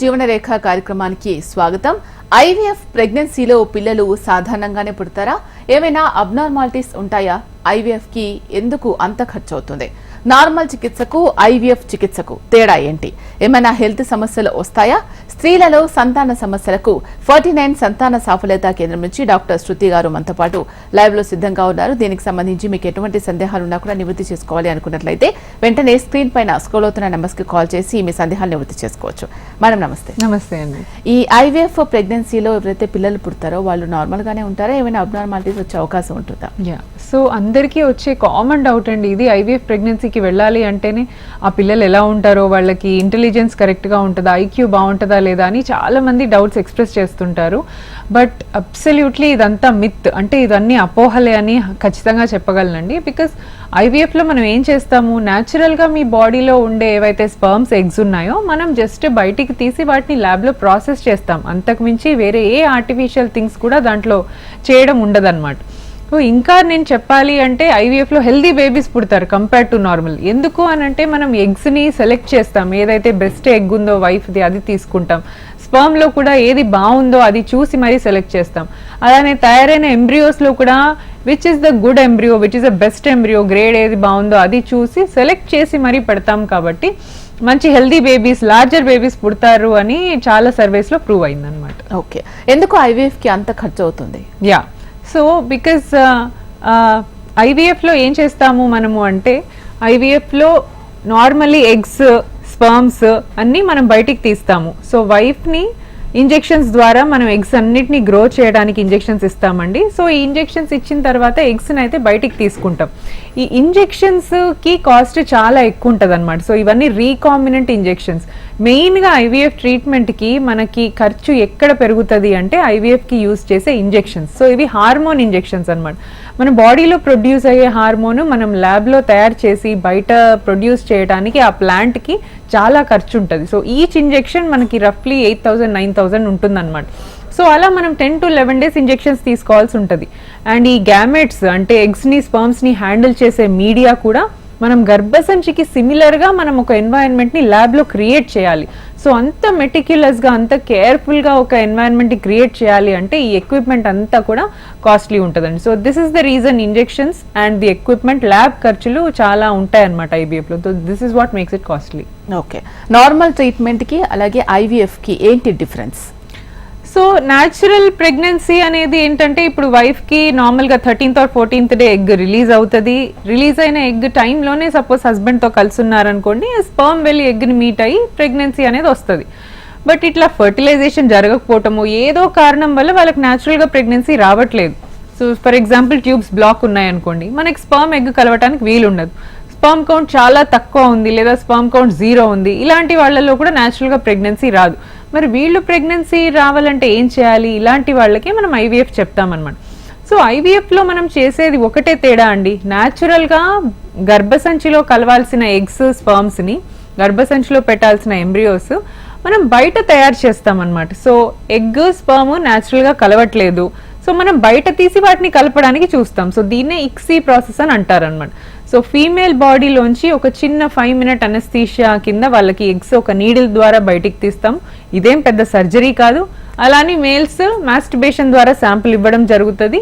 జీవనరేఖ కార్యక్రమానికి స్వాగతం. ఐవీఎఫ్ ప్రెగ్నెన్సీలో పిల్లలు సాధారణంగానే పుడతారా? ఏమైనా అబ్నార్మాలిటీస్ ఉంటాయా? ఐవీఎఫ్కి ఎందుకు అంత ఖర్చు అవుతుంది నార్మల్ చికిత్సకు ఐవీఎఫ్ చికిత్సకు తేడా ఏంటి? ఏమైనా హెల్త్ సమస్యలు వస్తాయా? స్త్రీలలో సంతాన సమస్యలకు ఫార్టీ నైన్ సంతాన సాఫల్యత కేంద్రం నుంచి డాక్టర్ శృతి గారు మనతో పాటు లైవ్లో సిద్ధంగా ఉన్నారు. దీనికి సంబంధించి మీకు ఎటువంటి సందేహాలు ఉన్నా కూడా నివృత్తి చేసుకోవాలి అనుకున్నట్లయితే వెంటనే స్క్రీన్ పైన స్క్రోల్ అవుతున్న నెంబర్స్కి కాల్ చేసి మీ సందేహాలు నివృత్తి చేసుకోవచ్చు. మేడం నమస్తే. నమస్తే అండి. ఈ ఐవీఎఫ్ ప్రెగ్నెన్సీలో ఎవరైతే పిల్లలు పుడతారో వాళ్ళు నార్మల్ గానే ఉంటారా? ఏమైనా అబ్నార్మాలిటీస్ వచ్చే అవకాశం ఉంటుందా? సో అందరికీ వచ్చే కామన్ డౌట్ అండి ఇది ఐవీఎఫ్ యూనివర్సిటీకి వెళ్ళాలి అంటేనే ఆ పిల్లలు ఎలా ఉంటారో వాళ్ళకి ఇంటెలిజెన్స్ కరెక్ట్గా ఉంటుందా ఐక్యూ బాగుంటుందా లేదా అని చాలా మంది డౌట్స్ ఎక్స్ప్రెస్ చేస్తుంటారు. బట్ అబ్సల్యూట్లీ ఇదంతా మిత్ అంటే ఇదన్నీ అపోహలే అని ఖచ్చితంగా చెప్పగలనండి. బికాస్ ఐవీఎఫ్లో మనం ఏం చేస్తాము? న్యాచురల్గా మీ బాడీలో ఉండే ఏవైతే స్పర్మ్స్ ఎగ్స్ ఉన్నాయో మనం జస్ట్ బయటికి తీసి వాటిని ల్యాబ్లో ప్రాసెస్ చేస్తాం. అంతకు మించి వేరే ఏ ఆర్టిఫిషియల్ థింగ్స్ కూడా దాంట్లో చేయడం ఉండదన్నమాట. సో ఇంకా నేను చెప్పాలి అంటే ఐవీఎఫ్లో హెల్దీ బేబీస్ పుడతారు కంపేర్ టు నార్మల్. ఎందుకు అని అంటే మనం ఎగ్స్ని సెలెక్ట్ చేస్తాం. ఏదైతే బెస్ట్ ఎగ్ ఉందో వైఫ్ది అది తీసుకుంటాం. స్పర్మ్లో కూడా ఏది బాగుందో అది చూసి మరీ సెలెక్ట్ చేస్తాం. అలానే తయారైన ఎంబ్రియోస్లో కూడా which is the good embryo which is the best embryo grade ఏది బాగుందో అది చూసి సెలెక్ట్ చేసి మరీ పెడతాం కాబట్టి మంచి హెల్దీ బేబీస్ లార్జర్ బేబీస్ పుడతారు అని చాలా సర్వేస్లో ప్రూవ్ అయిందనమాట ఓకే. ఎందుకు ఐవీఎఫ్కి అంత ఖర్చు అవుతుంది యా. సో బికాస్ ఐవీఎఫ్లో ఏం చేస్తాము మనము అంటే ఐవీఎఫ్లో నార్మల్లీ ఎగ్స్ స్పర్మ్స్ అన్నీ మనం బయటికి తీస్తాము. సో వైఫ్ని ఇంజెక్షన్స్ ద్వారా మనం ఎగ్స్ అన్నిటినీ గ్రో చేయడానికి ఇంజెక్షన్స్ ఇస్తామండి. సో ఈ ఇంజెక్షన్స్ ఇచ్చిన తర్వాత ఎగ్స్ని అయితే బయటికి తీసుకుంటాం. ఈ ఇంజెక్షన్స్కి కాస్ట్ చాలా ఎక్కువ ఉంటుంది అనమాట సో ఇవన్నీ రీకాంబినెంట్ ఇంజెక్షన్స్ మెయిన్గా ఐవీఎఫ్ ట్రీట్మెంట్కి మనకి ఖర్చు ఎక్కడ పెరుగుతుంది అంటే ఐవీఎఫ్కి యూజ్ చేసే ఇంజెక్షన్స్. సో ఇవి హార్మోన్ ఇంజెక్షన్స్ అనమాట మన బాడీలో ప్రొడ్యూస్ అయ్యే హార్మోన్ మనం ల్యాబ్లో తయారు చేసి బయట ప్రొడ్యూస్ చేయడానికి ఆ ప్లాంట్కి చాలా ఖర్చు ఉంటుంది సో ఈచ్ ఇంజెక్షన్ మనకి రఫ్లీ ఎయిట్ థౌసండ్ నైన్ థౌసండ్ ఉంటుందన్నమాట. సో అలా మనం ten to eleven days injections తీసుకోవాల్సి ఉంటుంది. అండ్ ఈ గ్యామెట్స్ అంటే ఎగ్స్ని స్పర్మ్స్ని హ్యాండిల్ చేసే మీడియా కూడా మనం గర్భసంచికి సిమిలర్గా మనం ఒక ఎన్వైరన్మెంట్ని ల్యాబ్లో క్రియేట్ చేయాలి. సో అంత మెటిక్యులస్గా అంత కేర్ఫుల్గా ఒక ఎన్వైరన్మెంట్ని క్రియేట్ చేయాలి అంటే ఈ ఎక్విప్మెంట్ అంతా కూడా కాస్ట్లీ ఉంటుందండి. So this is the reason injections and the equipment lab ఖర్చులు చాలా ఉంటాయన్నమాట ఐబీఎఫ్లో so this is what makes it costly okay normal ట్రీట్మెంట్కి అలాగే ఐవీఎఫ్కి ఏంటి డిఫరెన్స్ సో న్యాచురల్ ప్రెగ్నెన్సీ అనేది ఏంటంటే ఇప్పుడు వైఫ్కి నార్మల్గా thirteenth or fourteenth day egg release అవుతుంది. రిలీజ్ అయిన ఎగ్ టైంలోనే సపోజ్ హస్బెండ్తో కలిసి ఉన్నారనుకోండి స్పర్మ్ వెళ్ళి ఎగ్ని మీట్ అయ్యి ప్రెగ్నెన్సీ అనేది వస్తుంది. బట్ ఇట్లా ఫర్టిలైజేషన్ జరగకపోవటము ఏదో కారణం వల్ల వాళ్ళకి న్యాచురల్గా ప్రెగ్నెన్సీ రావట్లేదు. So for example tubes block ఉన్నాయనుకోండి మనకి స్పర్మ్ ఎగ్ కలవటానికి వీలు ఉండదు స్పర్మ్ కౌంట్ చాలా తక్కువ ఉంది లేదా స్పర్మ్ కౌంట్ జీరో ఉంది. ఇలాంటి వాళ్ళలో కూడా న్యాచురల్గా ప్రెగ్నెన్సీ రాదు. మరి వీళ్ళు ప్రెగ్నెన్సీ రావాలంటే ఏం చేయాలి? ఇలాంటి వాళ్ళకి మనం ఐవీఎఫ్ చెప్తామన్నమాట. సో ఐవీఎఫ్లో మనం చేసేది ఒకటే తేడా అండి. న్యాచురల్గా గర్భసంచిలో కలవాల్సిన ఎగ్స్ స్పర్మ్స్ని గర్భసంచిలో పెట్టాల్సిన ఎంబ్రియోస్ మనం బయట తయారు చేస్తామన్నమాట. సో ఎగ్ స్పర్మ్ న్యాచురల్గా కలవట్లేదు. సో మనం బయట తీసి వాటిని కలపడానికి చూస్తాం. సో దీన్నే ఇక్సీ ప్రాసెస్ అని అంటారనమాట సో ఫీమేల్ బాడీలోంచి ఒక చిన్న ఫైవ్ మినిట్ అనస్థీషియా కింద వాళ్ళకి ఎగ్స్ ఒక నీడిల్ ద్వారా బయటికి తీస్తాం. ఇదేం పెద్ద సర్జరీ కాదు. అలానే మేల్స్ మాస్టిబేషన్ ద్వారా శాంపుల్ ఇవ్వడం జరుగుతుంది.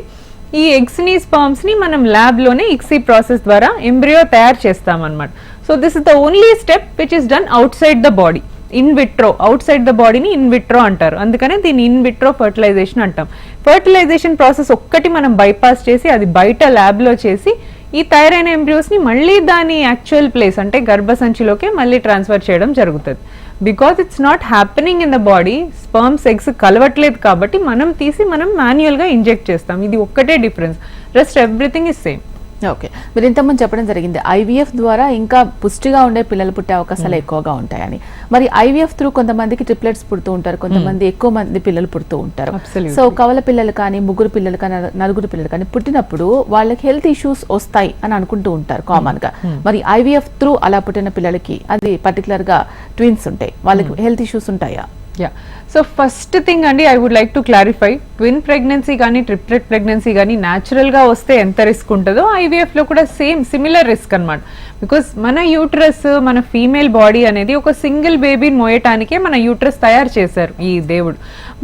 ఈ ఎగ్స్ని స్పర్మ్స్ని మనం ల్యాబ్లోనే ఇక్సీ ప్రాసెస్ ద్వారా ఎంబ్రియో తయారు చేస్తామన్నమాట. So this is the only step which is done outside the body in vitro outside the బాడీని ఇన్ విట్రో అంటారు. అందుకనే దీన్ని ఇన్ విట్రో ఫర్టిలైజేషన్ అంటాం. ఫర్టిలైజేషన్ ప్రాసెస్ ఒక్కటి మనం బైపాస్ చేసి అది బయట ల్యాబ్లో చేసి ఈ తయారైన ఎంబ్రియోస్ని మళ్ళీ దాని యాక్చువల్ ప్లేస్ అంటే గర్భసంచిలోకి మళ్ళీ ట్రాన్స్ఫర్ చేయడం జరుగుతుంది. Because it's not happening in the body sperms eggs కలవట్లేదు కాబట్టి మనం తీసి మనం మాన్యువల్గా ఇంజెక్ట్ చేస్తాం. ఇది ఒక్కటే difference rest everything is same okay మీరు ఇంతకుముందు చెప్పడం జరిగింది. ఐవీఎఫ్ ద్వారా ఇంకా పుష్టిగా ఉండే పిల్లలు పుట్టే అవకాశాలు ఎక్కువగా ఉంటాయని. మరి ఐవీఎఫ్ త్రూ కొంతమందికి ట్రిప్లెట్స్ పుడుతూ ఉంటారు. కొంతమంది ఎక్కువ మంది పిల్లలు పుడుతూ ఉంటారు. సో కవల పిల్లలు కానీ ముగ్గురు పిల్లలు కానీ నలుగురు పిల్లలు కానీ పుట్టినప్పుడు వాళ్ళకి హెల్త్ ఇష్యూస్ వస్తాయి అని అనుకుంటూ ఉంటారు కామన్గా. మరి ఐవీఎఫ్ త్రూ అలా పుట్టిన పిల్లలకి అది పర్టికులర్గా ట్విన్స్ ఉంటాయి. వాళ్ళకి హెల్త్ ఇష్యూస్ ఉంటాయా? యా సో ఫస్ట్ థింగ్ అండి I would like to clarify twin pregnancy కానీ ట్రిప్లెట్ ప్రెగ్నెన్సీ కానీ న్యాచురల్గా వస్తే ఎంత రిస్క్ ఉంటుందో ఐవీఎఫ్లో కూడా సేమ్ సిమిలర్ రిస్క్ అనమాట బికాస్ మన యూట్రస్ మన ఫీమేల్ బాడీ అనేది ఒక సింగిల్ బేబీని మోయటానికే మన యూట్రస్ తయారు చేశారు ఈ దేవుడు.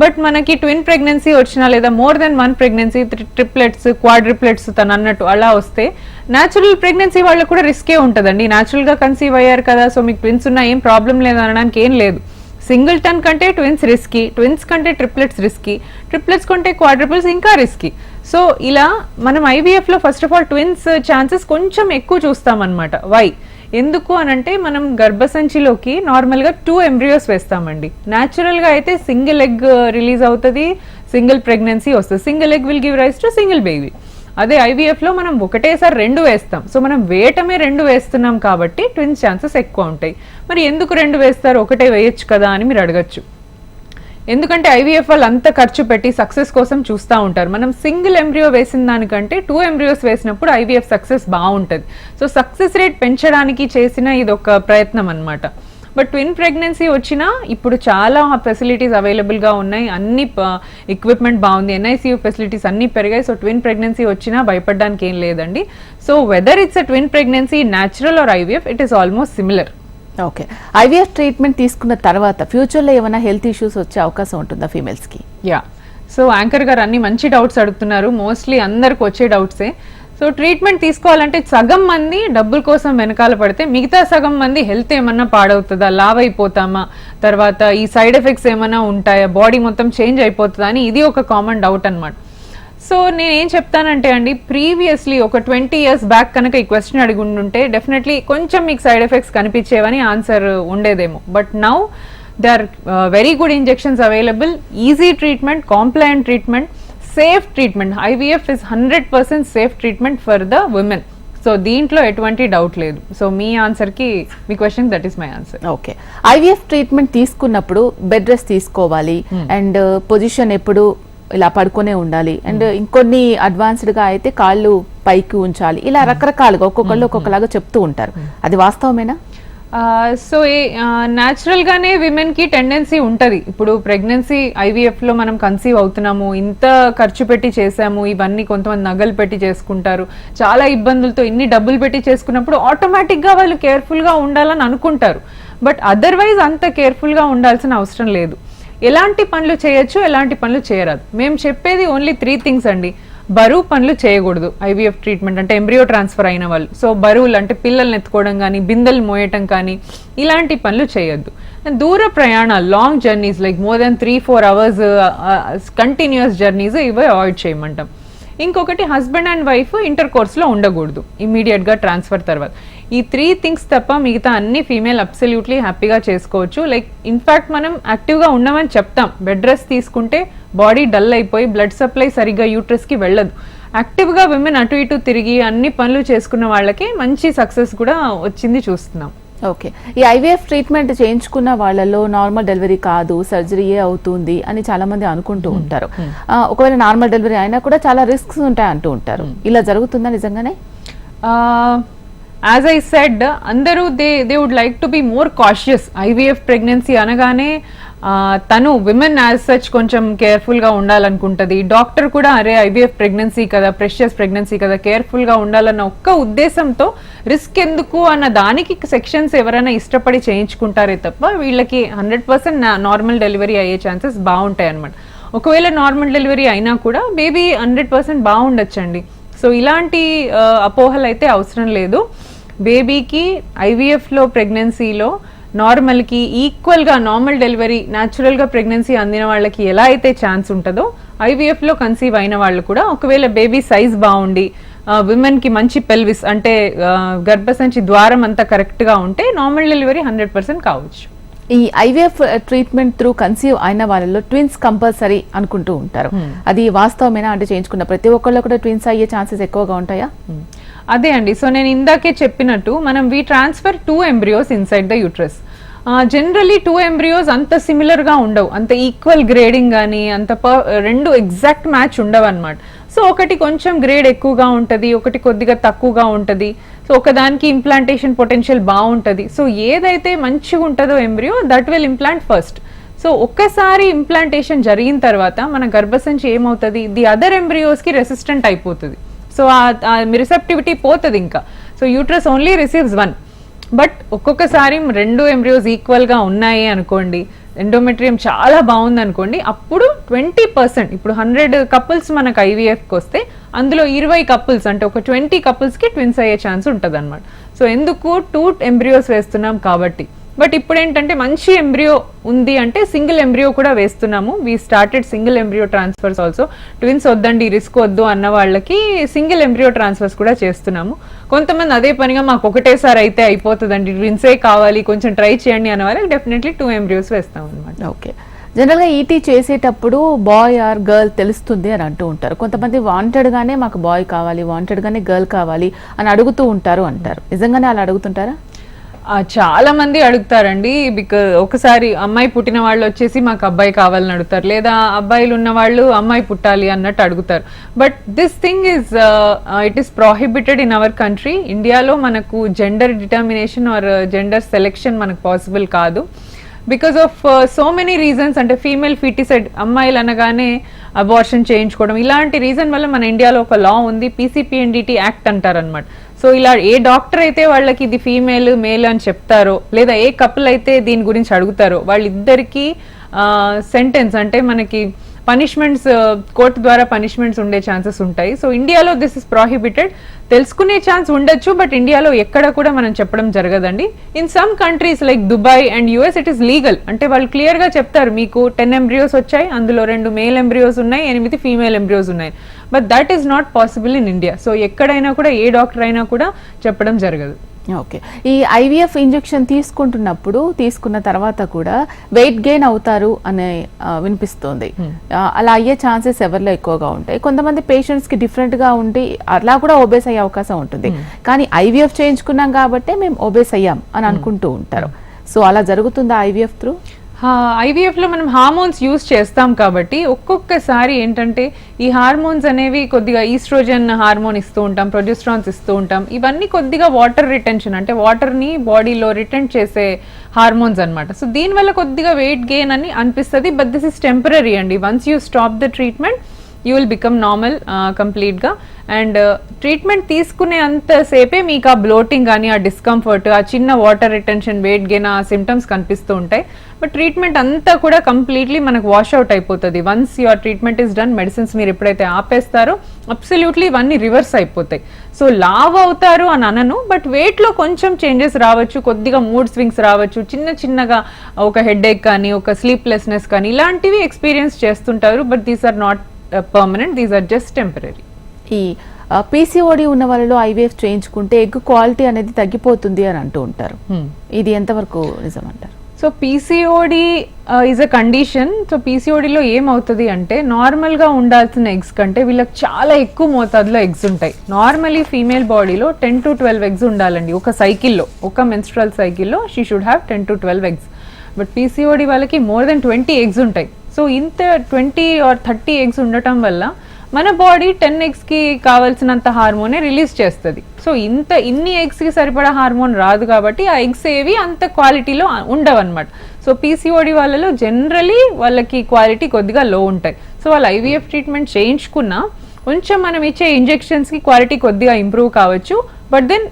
బట్ మనకి ట్విన్ ప్రెగ్నెన్సీ వచ్చినా లేదా more than one pregnancy triplets quadruplets తను అన్నట్టు అలా వస్తే న్యాచురల్ ప్రెగ్నెన్సీ వాళ్ళకు కూడా రిస్కే ఉంటుందండి. న్యాచురల్గా కన్సీవ్ అయ్యారు కదా సో మీకు ట్విన్స్ ఉన్నా ఏం ప్రాబ్లం లేదు అనడానికి ఏం లేదు. సింగిల్ టన్ కంటే ట్విన్స్ రిస్కీ ట్విన్స్ కంటే ట్రిప్లెట్స్ రిస్కీ ట్రిప్లెట్స్ కంటే క్వాడ్రిపుల్స్ ఇంకా రిస్కీ. సో ఇలా మనం ఐవీఎఫ్లో first of all twins chances కొంచెం ఎక్కువ చూస్తామన్నమాట. వై ఎందుకు అనంటే మనం గర్భసంచిలోకి నార్మల్గా టూ ఎంబ్రియోస్ వేస్తామండి. న్యాచురల్గా అయితే సింగిల్ ఎగ్ uh, రిలీజ్ అవుతుంది సింగిల్ ప్రెగ్నెన్సీ వస్తుంది. Single egg will give rise to single baby అదే ఐవీఎఫ్లో మనం ఒకటేసారి రెండు వేస్తాం. సో మనం వేయటమే రెండు వేస్తున్నాం కాబట్టి ట్విన్స్ ఛాన్సెస్ ఎక్కువ ఉంటాయి. మరి ఎందుకు రెండు వేస్తారు? ఒకటే వేయొచ్చు కదా అని మీరు అడగచ్చు. ఎందుకంటే ఐవీఎఫ్ వాళ్ళు అంత ఖర్చు పెట్టి సక్సెస్ కోసం చూస్తూ ఉంటారు. మనం సింగిల్ ఎంబ్రియో వేసిన దానికంటే టూ ఎంబ్రియోస్ వేసినప్పుడు ఐవీఎఫ్ సక్సెస్ బాగుంటుంది. సో సక్సెస్ రేట్ పెంచడానికి చేసిన ఇది ఒక ప్రయత్నం అనమాట బట్ ట్విన్ ప్రెగ్నెన్సీ వచ్చినా ఇప్పుడు చాలా ఫెసిలిటీస్ అవైలబుల్గా ఉన్నాయి. అన్ని ఎక్విప్మెంట్ బాగుంది. ఎన్ఐసియూ ఫెసిలిటీస్ అన్ని పెరిగాయి. సో ట్విన్ ప్రెగ్నెన్సీ వచ్చినా భయపడడానికి ఏం లేదండి. So whether it's a twin pregnancy natural or IVF it is almost similar okay IVF treatment తీసుకున్న తర్వాత ఫ్యూచర్లో ఏమైనా హెల్త్ ఇష్యూస్ వచ్చే అవకాశం ఉంటుందా ఫీమేల్స్కి యా సో యాంకర్ గారు అన్ని మంచి డౌట్స్ అడుగుతున్నారు. మోస్ట్లీ అందరికి వచ్చే డౌట్సే సో ట్రీట్మెంట్ తీసుకోవాలంటే సగం మంది డబ్బుల కోసం వెనకాల పడితే మిగతా సగం మంది హెల్త్ ఏమన్నా పాడవుతుందా? లావ్ అయిపోతామా? తర్వాత ఈ సైడ్ ఎఫెక్ట్స్ ఏమైనా ఉంటాయా? బాడీ మొత్తం చేంజ్ అయిపోతుందా అని ఇది ఒక కామన్ డౌట్ అనమాట సో నేను ఏం చెప్తానంటే అండి ప్రీవియస్లీ ఒక ట్వంటీ ఇయర్స్ బ్యాక్ కనుక ఈ క్వశ్చన్ అడిగి ఉంటే డెఫినెట్లీ కొంచెం మీకు సైడ్ ఎఫెక్ట్స్ కనిపించేవని ఆన్సర్ ఉండేదేమో. But now they are very good injections available easy treatment complaint treatment safe treatment IVF is hundred percent safe treatment for the women so దీంట్లో ఎటువంటి డౌట్ లేదు. సో మీ ఆన్సర్కి మీ question that is my answer okay IVF treatment తీసుకున్నప్పుడు bed rest తీసుకోవాలి. And position ఎప్పుడు ఇలా పడుకునే ఉండాలి. అండ్ ఇంకొన్ని అడ్వాన్స్డ్గా అయితే కాళ్ళు పైకి ఉంచాలి. ఇలా రకరకాలుగా ఒక్కొక్కళ్ళు ఒక్కొక్కలాగా చెప్తూ ఉంటారు. అది వాస్తవమేనా? సో న్యాచురల్గానే విమెన్కి టెండెన్సీ ఉంటుంది. ఇప్పుడు ప్రెగ్నెన్సీ ఐవీఎఫ్లో మనం కన్సీవ్ అవుతున్నాము ఇంత ఖర్చు పెట్టి చేసాము ఇవన్నీ కొంతమంది నగలు పెట్టి చేసుకుంటారు. చాలా ఇబ్బందులతో ఇన్ని డబ్బులు పెట్టి చేసుకున్నప్పుడు ఆటోమేటిక్గా వాళ్ళు కేర్ఫుల్గా ఉండాలని అనుకుంటారు. బట్ అదర్వైజ్ అంత కేర్ఫుల్గా ఉండాల్సిన అవసరం లేదు. ఎలాంటి పనులు చేయొచ్చు ఎలాంటి పనులు చేయరాదు. మేము చెప్పేది ఓన్లీ త్రీ థింగ్స్ అండి. బరువు పనులు చేయకూడదు. ఐవీఎఫ్ ట్రీట్మెంట్ అంటే ఎంబ్రియో ట్రాన్స్ఫర్ అయిన వాళ్ళు. సో బరువులు అంటే పిల్లల్ని ఎత్తుకోవడం కానీ బిందెలు మోయటం కానీ ఇలాంటి పనులు చేయొద్దు. దూర ప్రయాణాలు long journeys like more than three four hours continuous journeys ఇవి అవాయిడ్ చేయమంటాం. ఇంకొకటి హస్బెండ్ అండ్ వైఫ్ ఇంటర్ కోర్స్లో ఉండకూడదు. ఇమీడియట్గా ట్రాన్స్ఫర్ తర్వాత. ఈ త్రీ థింగ్స్ తప్ప మిగతా అన్ని ఫీమేల్ అబ్సల్యూట్లీ హ్యాపీగా చేసుకోవచ్చు. లైక్ ఇన్ఫాక్ట్ మనం యాక్టివ్గా ఉన్నామని చెప్తాం. బెడ్ రెస్ట్ తీసుకుంటే బాడీ డల్ అయిపోయి బ్లడ్ సప్లై సరిగ్గా యూట్రస్కి వెళ్ళదు. యాక్టివ్గా విమెన్ అటు ఇటు తిరిగి అన్ని పనులు చేసుకున్న వాళ్ళకి మంచి సక్సెస్ కూడా వచ్చింది చూస్తున్నాం. ఓకే. ఈ ఐవీఎఫ్ ట్రీట్మెంట్ చేయించుకున్న వాళ్ళలో నార్మల్ డెలివరీ కాదు సర్జరీయే అవుతుంది అని చాలా మంది అనుకుంటూ ఉంటారు. ఆ, ఒకవేళ నార్మల్ డెలివరీ అయినా కూడా చాలా రిస్క్స్ ఉంటాయి అంటూ ఉంటారు. ఇలా జరుగుతుందా నిజంగానే? యాజ్ ఐ సెడ్ అందరూ they they would like to be more cautious IVF pregnancy అనగానే తను విమెన్ యాజ్ సచ్ కొంచెం కేర్ఫుల్గా ఉండాలనుకుంటుంది. డాక్టర్ కూడా అరే ఐవీఎఫ్ ప్రెగ్నెన్సీ కదా ప్రెషియస్ ప్రెగ్నెన్సీ కదా కేర్ఫుల్గా ఉండాలన్న ఒక్క ఉద్దేశంతో రిస్క్ ఎందుకు అన్న దానికి సెక్షన్స్ ఎవరైనా ఇష్టపడి చేయించుకుంటారే తప్ప వీళ్ళకి హండ్రెడ్ పర్సెంట్ నార్మల్ డెలివరీ అయ్యే ఛాన్సెస్ బాగుంటాయి అనమాట ఒకవేళ నార్మల్ డెలివరీ అయినా కూడా బేబీ హండ్రెడ్ పర్సెంట్ బాగుండొచ్చండి. సో ఇలాంటి అపోహలు అయితే అవసరం లేదు. బేబీకి ఐవీఎఫ్లో ప్రెగ్నెన్సీలో నార్మల్కి ఈక్వల్గా నార్మల్ డెలివరీ న్యాచురల్గా ప్రెగ్నెన్సీ అందిన వాళ్ళకి ఎలా అయితే ఛాన్స్ ఉంటుందో ఐవీఎఫ్లో కన్సీవ్ అయిన వాళ్ళు కూడా ఒకవేళ బేబీ సైజ్ బాగుండి విమెన్కి మంచి పెల్విస్ అంటే గర్భసంచి ద్వారం అంతా కరెక్ట్గా ఉంటే నార్మల్ డెలివరీ హండ్రెడ్ పర్సెంట్ కావచ్చు. ఈ ఐవీఎఫ్ ట్రీట్మెంట్ త్రూ కన్సీవ్ అయిన వాళ్ళలో ట్విన్స్ కంపల్సరీ అనుకుంటూ ఉంటారు. అది వాస్తవమేనా అంటే చేయించుకున్న ప్రతి ఒక్కళ్ళు కూడా ట్విన్స్ అయ్యే ఛాన్సెస్ ఎక్కువగా ఉంటాయా? అదే అండి. సో నేను ఇందాకే చెప్పినట్టు మనం we transfer two embryos inside the uterus generally two embryos అంత సిమిలర్గా ఉండవు. అంత ఈక్వల్ గ్రేడింగ్ కానీ అంత రెండు ఎగ్జాక్ట్ మ్యాచ్ ఉండవు అనమాట సో ఒకటి కొంచెం గ్రేడ్ ఎక్కువగా ఉంటుంది ఒకటి కొద్దిగా తక్కువగా ఉంటుంది. సో ఒకదానికి ఇంప్లాంటేషన్ పొటెన్షియల్ బాగుంటుంది. సో ఏదైతే మంచిగా ఉంటుందో embryo that will implant first so ఒక్కసారి ఇంప్లాంటేషన్ జరిగిన తర్వాత మన గర్భసంచి ఏమవుతుంది? ది అదర్ ఎంబ్రియోస్కి రెసిస్టెంట్ అయిపోతుంది. సో ఆ రిసెప్టివిటీ పోతుంది ఇంకా. So uterus only receives one but ఒక్కొక్కసారి రెండు ఎంబ్రియోస్ ఈక్వల్గా ఉన్నాయి అనుకోండి. ఎండోమెట్రియం చాలా బాగుంది అనుకోండి అప్పుడు ట్వంటీ పర్సెంట్ ఇప్పుడు హండ్రెడ్ కపుల్స్ మనకు ఐవీఎఫ్కి వస్తే అందులో ఇరవై కపుల్స్ అంటే ఒక ట్వంటీ కపుల్స్కి ట్విన్స్ అయ్యే ఛాన్స్ ఉంటుంది అనమాట సో ఎందుకు? టూ ఎంబ్రియోస్ వేస్తున్నాం కాబట్టి. బట్ ఇప్పుడు ఏంటంటే మంచి ఎంబ్రియో ఉంది అంటే సింగిల్ ఎంబ్రియో కూడా వేస్తున్నాము. We started single embryo transfers also twins వద్దండి రిస్క్ వద్దు అన్న వాళ్ళకి సింగిల్ ఎంబ్రియో ట్రాన్స్ఫర్స్ కూడా చేస్తున్నాము. కొంతమంది అదే పనిగా మాకు ఒకటేసారి అయితే అయిపోతుందండి. ట్విన్సే కావాలి కొంచెం ట్రై చేయండి అన్న వాళ్ళకి డెఫినెట్లీ టూ ఎంబ్రియోస్ వేస్తాం అనమాట ఓకే జనరల్గా ఈటీ చేసేటప్పుడు బాయ్ ఆర్ గర్ల్ తెలుస్తుంది అని అంటూ ఉంటారు. కొంతమంది వాంటెడ్ గానే మాకు బాయ్ కావాలి వాంటెడ్గానే గర్ల్ కావాలి అని అడుగుతూ ఉంటారు అంటారు. నిజంగానే అలా అడుగుతుంటారా? చాలా మంది అడుగుతారండి బికాజ్ ఒకసారి అమ్మాయి పుట్టిన వాళ్ళు వచ్చేసి మాకు అబ్బాయి కావాలని అడుగుతారు లేదా అబ్బాయిలు ఉన్న వాళ్ళు అమ్మాయి పుట్టాలి అన్నట్టు అడుగుతారు. But this thing is it is prohibited in our country ఇండియాలో మనకు gender determination or gender selection మనకు పాసిబుల్ కాదు. Because of so many reasons అంటే ఫీమేల్ ఫీటిసైడ్ అమ్మాయిలు అనగానే అబార్షన్ చేయించుకోవడం ఇలాంటి రీజన్ వల్ల మన ఇండియాలో ఒక లా ఉంది పీసీపీఎన్డిటీ యాక్ట్ అంటారనమాట సో ఇలా ఏ డాక్టర్ అయితే వాళ్ళకి ఇది ఫీమేల్ మేల్ అని చెప్తారో లేదా ఏ కపుల్ అయితే దీని గురించి అడుగుతారో వాళ్ళిద్దరికీ సెంటెన్స్ అంటే మనకి పనిష్మెంట్స్ కోర్టు uh, ద్వారా పనిష్మెంట్స్ ఉండే ఛాన్సెస్ ఉంటాయి. సో ఇండియాలో దిస్ ఇస్ ప్రాహిబిటెడ్ తెలుసుకునే ఛాన్స్ ఉండొచ్చు బట్ ఇండియాలో ఎక్కడ కూడా మనం చెప్పడం జరగదండి. In some countries like Dubai and US it is legal అంటే వాళ్ళు క్లియర్గా చెప్తారు మీకు టెన్ ఎంబ్రియోస్ వచ్చాయి అందులో రెండు మేల్ ఎంబ్రియోస్ ఉన్నాయి ఎనిమిది ఫీమేల్ ఎంబ్రియోస్ ఉన్నాయి. But that is not possible in India so ఎక్కడైనా కూడా ఏ డాక్టర్ అయినా కూడా చెప్పడం జరగదు. ఓకే. ఈ ఐవీఎఫ్ ఇంజెక్షన్ తీసుకుంటున్నప్పుడు తీసుకున్న తర్వాత కూడా వెయిట్ గెయిన్ అవుతారు అనే వినిపిస్తోంది. ఆ, అలా అయ్యే ఛాన్సెస్ ఎవరిలో ఎక్కువగా ఉంటాయి. కొంతమంది పేషెంట్స్కి డిఫరెంట్గా ఉండి అలా కూడా ఒబేస్ అయ్యే అవకాశం ఉంటుంది. కానీ ఐవీఎఫ్ చేయించుకున్నాం కాబట్టే మేము ఒబేస్ అయ్యాం అని అనుకుంటూ ఉంటారు. సో అలా జరుగుతుందా ఐవీఎఫ్ త్రూ? ఐవీఎఫ్లో మనం హార్మోన్స్ యూస్ చేస్తాం కాబట్టి ఒక్కొక్కసారి ఏంటంటే ఈ హార్మోన్స్ అనేవి కొద్దిగా ఈస్ట్రోజన్ హార్మోన్ ఇస్తూ ఉంటాం ప్రొజెస్ట్రాన్స్ ఇస్తూ ఉంటాం. ఇవన్నీ కొద్దిగా వాటర్ రిటెన్షన్ అంటే వాటర్ని బాడీలో రిటెన్ చేసే హార్మోన్స్ అనమాట సో దీనివల్ల కొద్దిగా వెయిట్ గెయిన్ అని అనిపిస్తుంది. బట్ దిస్ ఇస్ టెంపరీ అండి. Once you stop the treatment you will become normal కంప్లీట్గా అండ్ ట్రీట్మెంట్ తీసుకునే అంతసేపే మీకు ఆ బ్లోటింగ్ కానీ ఆ డిస్కంఫర్ట్ ఆ చిన్న వాటర్ రిటెన్షన్ వెయిట్ గెయిన్ ఆ సిమ్టమ్స్ కనిపిస్తూ ఉంటాయి. బట్ ట్రీట్మెంట్ అంతా కూడా కంప్లీట్లీ మనకు వాష్ అవుట్ అయిపోతుంది. Once your treatment is done medicines మీరు ఎప్పుడైతే ఆపేస్తారో అబ్సల్యూట్లీ ఇవన్నీ రివర్స్ అయిపోతాయి. సో లావ్ అవుతారు అని అనను బట్ వెయిట్లో కొంచెం చేంజెస్ రావచ్చు. కొద్దిగా మూడ్ స్వింగ్స్ రావచ్చు. చిన్న చిన్నగా ఒక హెడేక్ కానీ ఒక స్లీప్లెస్నెస్ కానీ ఇలాంటివి ఎక్స్పీరియన్స్ చేస్తుంటారు. But these are not permanent these are just temporary ఈ పీసీఓడి ఉన్న వాళ్ళలో ఐవీఎఫ్ చేయించుకుంటే ఎగ్ క్వాలిటీ అనేది తగ్గిపోతుంది అని అంటూ ఉంటారు. ఇది ఎంతవరకు నిజం అంటారు so PCOD is a condition so పీసీఓడిలో ఏమవుతుంది అంటే నార్మల్గా ఉండాల్సిన ఎగ్స్ కంటే వీళ్ళకి చాలా ఎక్కువ మోతాదులో ఎగ్స్ ఉంటాయి. నార్మలీ ఫీమేల్ బాడీలో టెన్ టు ట్వెల్వ్ ఎగ్స్ ఉండాలండి. ఒక సైకిల్లో ఒక మెన్స్ట్రల్ సైకిల్లో she should have ten to twelve eggs. But PCOD వాళ్ళకి మోర్ దెన్ ట్వంటీ ఎగ్స్ ఉంటాయి. సో ఇంత ట్వంటీ ఆర్ థర్టీ ఎగ్స్ ఉండటం వల్ల మన బాడీ టెన్ ఎగ్స్కి కావాల్సినంత హార్మోనే రిలీజ్ చేస్తుంది. సో ఇంత ఇన్ని ఎగ్స్కి సరిపడా హార్మోన్ రాదు కాబట్టి ఆ ఎగ్స్ ఏవి అంత క్వాలిటీలో ఉండవు అనమాట సో పీసీఓడి వాళ్ళలో జనరలీ వాళ్ళకి క్వాలిటీ కొద్దిగా లో ఉంటాయి. సో వాళ్ళు ఐవీఎఫ్ ట్రీట్మెంట్ చేయించుకున్నా కొంచెం మనం ఇచ్చే ఇంజెక్షన్స్కి క్వాలిటీ కొద్దిగా ఇంప్రూవ్ కావచ్చు. బట్ దెన్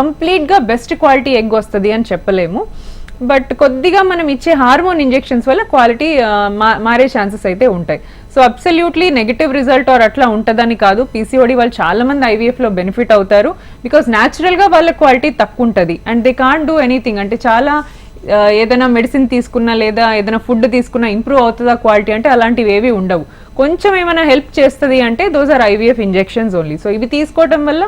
కంప్లీట్గా బెస్ట్ క్వాలిటీ ఎగ్ వస్తుంది అని చెప్పలేము. బట్ కొద్దిగా మనం ఇచ్చే హార్మోన్ ఇంజెక్షన్స్ వల్ల క్వాలిటీ మారే ఛాన్సెస్ అయితే ఉంటాయి. So absolutely negative result or అట్లా ఉంటుందని కాదు. పీసీఓడి వాళ్ళు చాలా మంది IVF బెనిఫిట్ అవుతారు. బికాస్ న్యాచురల్గా వాళ్ళ క్వాలిటీ తక్కువ ఉంటుంది and they can do anything అంటే చాలా ఏదైనా మెడిసిన్ తీసుకున్నా లేదా ఏదైనా ఫుడ్ తీసుకున్నా ఇంప్రూవ్ అవుతుందా క్వాలిటీ అంటే అలాంటివి ఏవి ఉండవు. కొంచెం ఏమైనా హెల్ప్ చేస్తుంది అంటే those are IVF injections only so ఇవి తీసుకోవడం వల్ల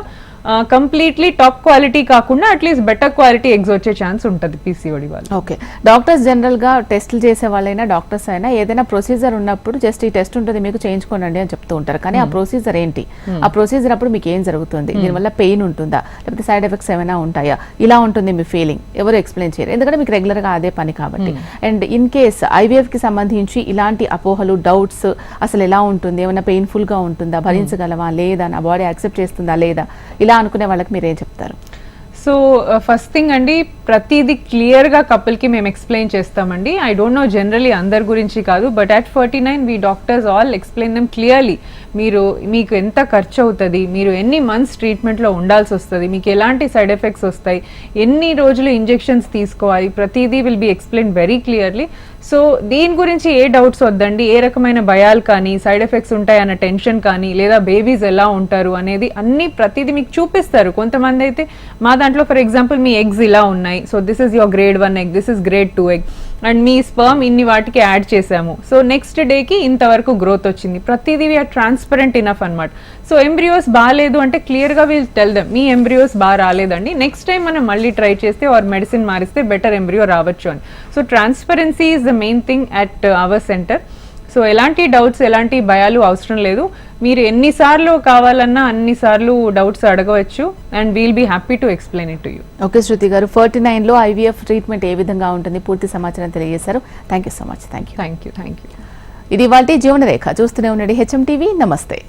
కంప్లీట్లీ టాప్ క్వాలిటీ కాకుండా at least better quality eggs వచ్చే ఛాన్స్ ఉంటుంది పీసీఓడి వాళ్ళు ఓకే డాక్టర్స్ జనరల్గా టెస్టులు చేసే వాళ్ళైనా డాక్టర్స్ అయినా ఏదైనా ప్రొసీజర్ ఉన్నప్పుడు జస్ట్ ఈ టెస్ట్ ఉంటుంది మీకు చేయించుకోండి అని చెప్తూ ఉంటారు. కానీ ఆ ప్రొసీజర్ ఏంటి? ఆ ప్రొసీజర్ అప్పుడు మీకు ఏం జరుగుతుంది? దీనివల్ల పెయిన్ ఉంటుందా? లేకపోతే సైడ్ ఎఫెక్ట్స్ ఏమైనా ఉంటాయా? ఇలా ఉంటుంది మీ ఫీలింగ్ ఎవరు ఎక్స్ప్లెయిన్ చేయరు. ఎందుకంటే మీకు రెగ్యులర్గా అదే పని కాబట్టి. అండ్ ఇన్ కేస్ ఐవీఎఫ్కి సంబంధించి ఇలాంటి అపోహలు డౌట్స్ అసలు ఎలా ఉంటుంది? ఏమైనా పెయిన్ఫుల్గా ఉంటుందా? భరించగలవా? లేదా? నా బాడీ యాక్సెప్ట్ చేస్తుందా? లేదా? ఇలా అనుకునే వాళ్ళకి మీరు ఏం చెప్తారు? సో uh, ఫస్ట్ థింగ్ అండి ప్రతిదీ క్లియర్గా కపుల్కి మేము ఎక్స్ప్లెయిన్ చేస్తామండి. ఐ డోంట్ నో జనరలీ అందరి గురించి కాదు but at forty nine we doctors all explain them clearly మీరు మీకు ఎంత ఖర్చు అవుతుంది మీరు ఎన్ని మంత్స్ ట్రీట్మెంట్లో ఉండాల్సి వస్తుంది మీకు ఎలాంటి సైడ్ ఎఫెక్ట్స్ వస్తాయి ఎన్ని రోజులు ఇంజెక్షన్స్ తీసుకోవాలి ప్రతిదీ will be explain very clearly so దీని గురించి ఏ డౌట్స్ వద్దండి ఏ రకమైన భయాలు కానీ సైడ్ ఎఫెక్ట్స్ ఉంటాయన్న టెన్షన్ కానీ లేదా బేబీస్ ఎలా ఉంటారు అనేది అన్ని ప్రతిదీ మీకు చూపిస్తారు. కొంతమంది అయితే మా దాంట్లో ఫర్ ఎగ్జాంపుల్ మీ ఎగ్స్ ఇలా ఉన్నాయి. So this is your grade one egg this is grade two egg and me sperm ఇన్ని వాటికి యాడ్ చేసాము సో నెక్స్ట్ డేకి ఇంతవరకు గ్రోత్ వచ్చింది. ప్రతిదీ వీఆర్ ట్రాన్స్పరెంట్ ఇనఫ్ అనమాట సో ఎంబ్రియోస్ బాగాలేదు అంటే క్లియర్గా వీల్ టెల్ దమ్ మీ ఎంబ్రియోస్ బాగా రాలేదండి. నెక్స్ట్ టైం మనం మళ్ళీ ట్రై చేస్తే ఆర్ మెడిసిన్ మారిస్తే బెటర్ ఎంబ్రియో రావచ్చు అని. So transparency is the main thing at our center so ఎలాంటి డౌట్స్ ఎలాంటి భయాలు అవసరం లేదు. మీరు ఎన్నిసార్లు కావాలన్నా అన్నిసార్లు డౌట్స్ అడగవచ్చు and we'll be happy to explain it to you okay Shruti గారు. ఫార్టీ నైన్లో ఐవీఎఫ్ ట్రీట్మెంట్ ఏ విధంగా ఉంటుంది పూర్తి సమాచారం తెలియజేశారు. Thank you so much thank you thank you thank you ఇది వాటి జీవనరేఖ చూస్తూనే ఉండండి హెచ్ఎం టీవీ నమస్తే.